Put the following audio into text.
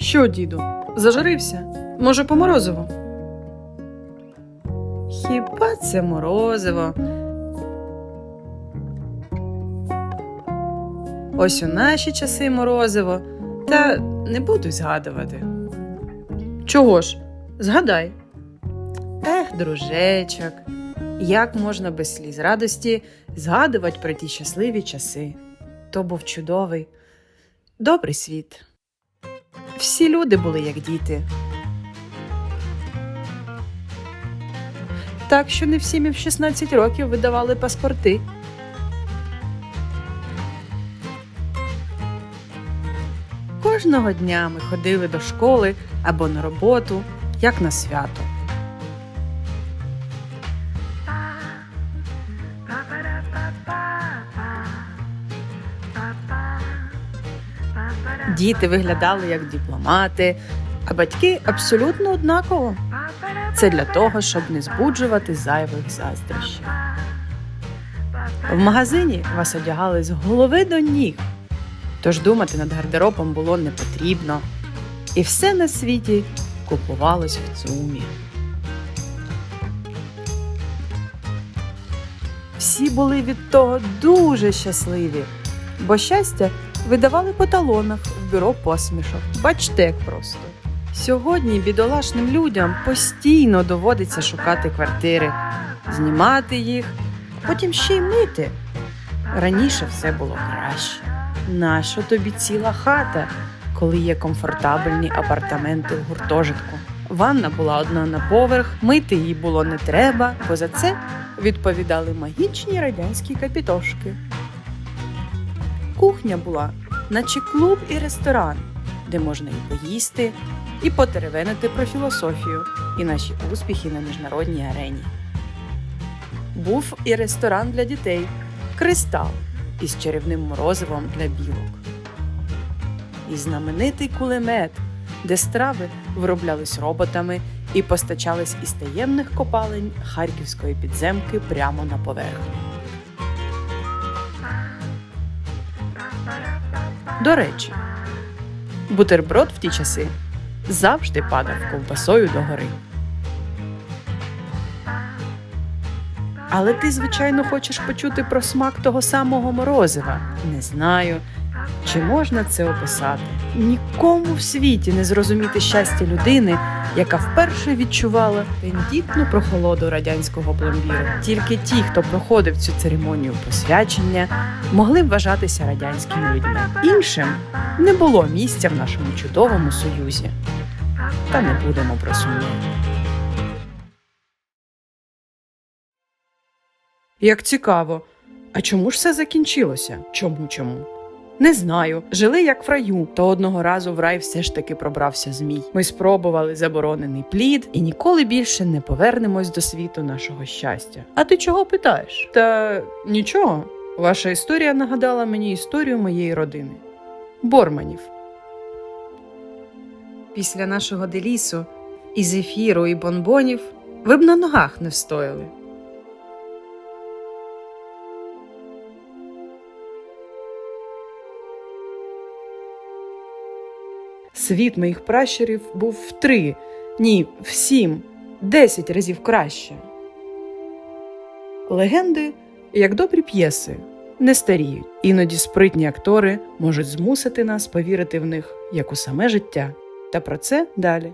Що, діду, зажарився? Може, по морозиву? Хіба це морозиво? Ось у наші часи морозиво, та не буду згадувати. Чого ж? Згадай. Ех, дружечок, як можна без сліз радості згадувати про ті щасливі часи? То був чудовий, добрий світ. Всі люди були як діти. Так що не всім і в 16 років видавали паспорти. Кожного дня ми ходили до школи або на роботу, як на свято. Діти виглядали як дипломати, а батьки абсолютно однаково. Це для того, щоб не збуджувати зайвих заздрощів. В магазині вас одягали з голови до ніг, тож думати над гардеробом було не потрібно. І все на світі купувалось в цумі. Всі були від того дуже щасливі, бо щастя видавали по талонах в бюро посмішок. Бачте, як просто. Сьогодні бідолашним людям постійно доводиться шукати квартири, знімати їх, а потім ще й мити. Раніше все було краще. Нащо тобі ціла хата, коли є комфортабельні апартаменти в гуртожитку? Ванна була одна на поверх, мити її було не треба, бо за це відповідали магічні радянські капітошки. Кухня була, наче клуб і ресторан, де можна і поїсти, і потеревенити про філософію і наші успіхи на міжнародній арені. Був і ресторан для дітей Кристал із чарівним морозивом для білок. І знаменитий кулемет, де страви вироблялись роботами і постачались із таємних копалень харківської підземки прямо на поверхню. До речі, бутерброд в ті часи завжди падав ковбасою догори. Але ти, звичайно, хочеш почути про смак того самого морозива. Не знаю, чи можна це описати. Нікому в світі не зрозуміти щастя людини, яка вперше відчувала тендітну прохолоду радянського пломбіру. Тільки ті, хто проходив цю церемонію посвячення, могли вважатися радянськими людьми. Іншим не було місця в нашому чудовому союзі. Та не будемо про сумні. Як цікаво. А чому ж все закінчилося? Чому чому? Не знаю. Жили як в раю, то одного разу в рай все ж таки пробрався змій. Ми спробували заборонений плід і ніколи більше не повернемось до світу нашого щастя. А ти чого питаєш? Та нічого. Ваша історія нагадала мені історію моєї родини Борманів. Після нашого делісу, і зефіру, і бонбонів ви б на ногах не встояли. Світ моїх пращурів був в три, ні, в сім, десять разів краще. Легенди, як добрі п'єси, не старіють. Іноді спритні актори можуть змусити нас повірити в них як у саме життя. Та про це далі.